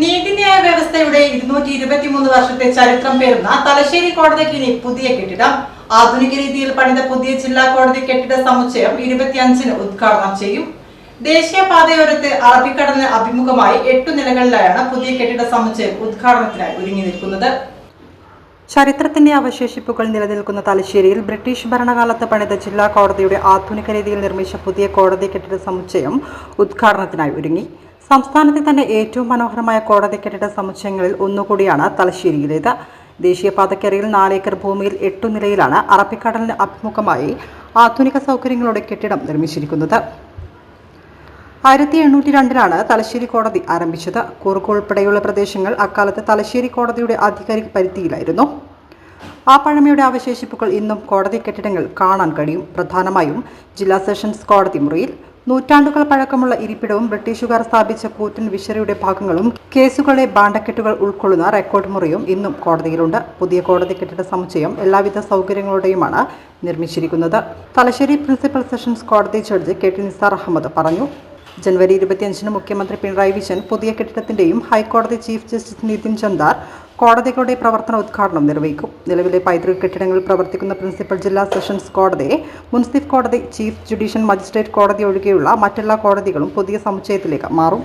നീതിന്യായ വ്യവസ്ഥയുടെ ഇരുന്നൂറ്റി ഇരുപത്തിമൂന്ന് വർഷത്തെ ചരിത്രം പേരുന്ന തലശ്ശേരി കോടതിക്ക് ഇനി പുതിയ കെട്ടിടം ആധുനിക രീതിയിൽ പണിത പുതിയ ജില്ലാ കോടതി കെട്ടിട സമുച്ചയം ഇരുപത്തിയഞ്ചിന് ഉദ്ഘാടനം ചെയ്യും. ദേശീയപാതയോരത്ത് അറബിക്കടലിന് അഭിമുഖമായി എട്ടു നിലകളിലായാണ് പുതിയ കെട്ടിട സമുച്ചയം ഉദ്ഘാടനത്തിനായി ഒരുങ്ങി നിൽക്കുന്നത്. ചരിത്രത്തിന്റെ അവശേഷിപ്പുകൾ നിലനിൽക്കുന്ന തലശ്ശേരിയിൽ ബ്രിട്ടീഷ് ഭരണകാലത്ത് പണിത ജില്ലാ കോടതിയുടെ ആധുനിക രീതിയിൽ നിർമ്മിച്ച പുതിയ കോടതി കെട്ടിട സമുച്ചയം ഉദ്ഘാടനത്തിനായി ഒരുങ്ങി. സംസ്ഥാനത്തെ തന്നെ ഏറ്റവും മനോഹരമായ കോടതി കെട്ടിട സമുച്ചയങ്ങളിൽ ഒന്നുകൂടിയാണ് തലശ്ശേരിയിലേത്. ദേശീയപാതക്കരയിൽ നാലേക്കർ ഭൂമിയിൽ എട്ടു നിലയിലാണ് അറബിക്കടലിന് അഭിമുഖമായി ആധുനിക സൗകര്യങ്ങളോടെ കെട്ടിടം നിർമ്മിച്ചിരിക്കുന്നത്. ആയിരത്തി എണ്ണൂറ്റി രണ്ടിലാണ് തലശ്ശേരി കോടതി ആരംഭിച്ചത്. കൂർഗ് ഉൾപ്പെടെയുള്ള പ്രദേശങ്ങൾ അക്കാലത്ത് തലശ്ശേരി കോടതിയുടെ ആധികാരിക പരിധിയിലായിരുന്നു. ആ പഴമയുടെ അവശേഷിപ്പുകൾ ഇന്നും കോടതി കെട്ടിടങ്ങൾ കാണാൻ കഴിയും. പ്രധാനമായും ജില്ലാ സെഷൻസ് കോടതി മുറിയിൽ നൂറ്റാണ്ടുകൾ പഴക്കമുള്ള ഇരിപ്പിടവും ബ്രിട്ടീഷുകാർ സ്ഥാപിച്ച കൂറ്റൻ വിശറിയുടെ ഭാഗങ്ങളും കേസുകളെ ബാണ്ടക്കെട്ടുകൾ ഉൾക്കൊള്ളുന്ന റെക്കോർഡ് മുറിയും ഇന്നും കോടതിയിലുണ്ട്. പുതിയ കോടതി കെട്ടിട സമുച്ചയം എല്ലാവിധ സൗകര്യങ്ങളോടെയുമാണ് നിർമ്മിച്ചിരിക്കുന്നത്. തലശ്ശേരി പ്രിൻസിപ്പൽ സെഷൻസ് കോടതി judge K T Nisar Ahmed പറഞ്ഞു. ജനുവരി ഇരുപത്തിയഞ്ചിന് മുഖ്യമന്ത്രി പിണറായി വിജയൻ പുതിയ കെട്ടിടത്തിന്റെയും ഹൈക്കോടതി ചീഫ് ജസ്റ്റിസ് നിതിൻ ചന്ദാർ കോടതികളുടെ പ്രവർത്തന ഉദ്ഘാടനം നിർവഹിക്കും. നിലവിലെ പൈതൃക കെട്ടിടങ്ങളിൽ പ്രവർത്തിക്കുന്ന പ്രിൻസിപ്പൽ ജില്ലാ സെഷൻസ് കോടതി മുൻസിഫ് കോടതി ചീഫ് ജുഡീഷ്യൽ മജിസ്ട്രേറ്റ് കോടതി ഒഴികെയുള്ള മറ്റെല്ലാ കോടതികളും പുതിയ സമുച്ചയത്തിലേക്ക് മാറും.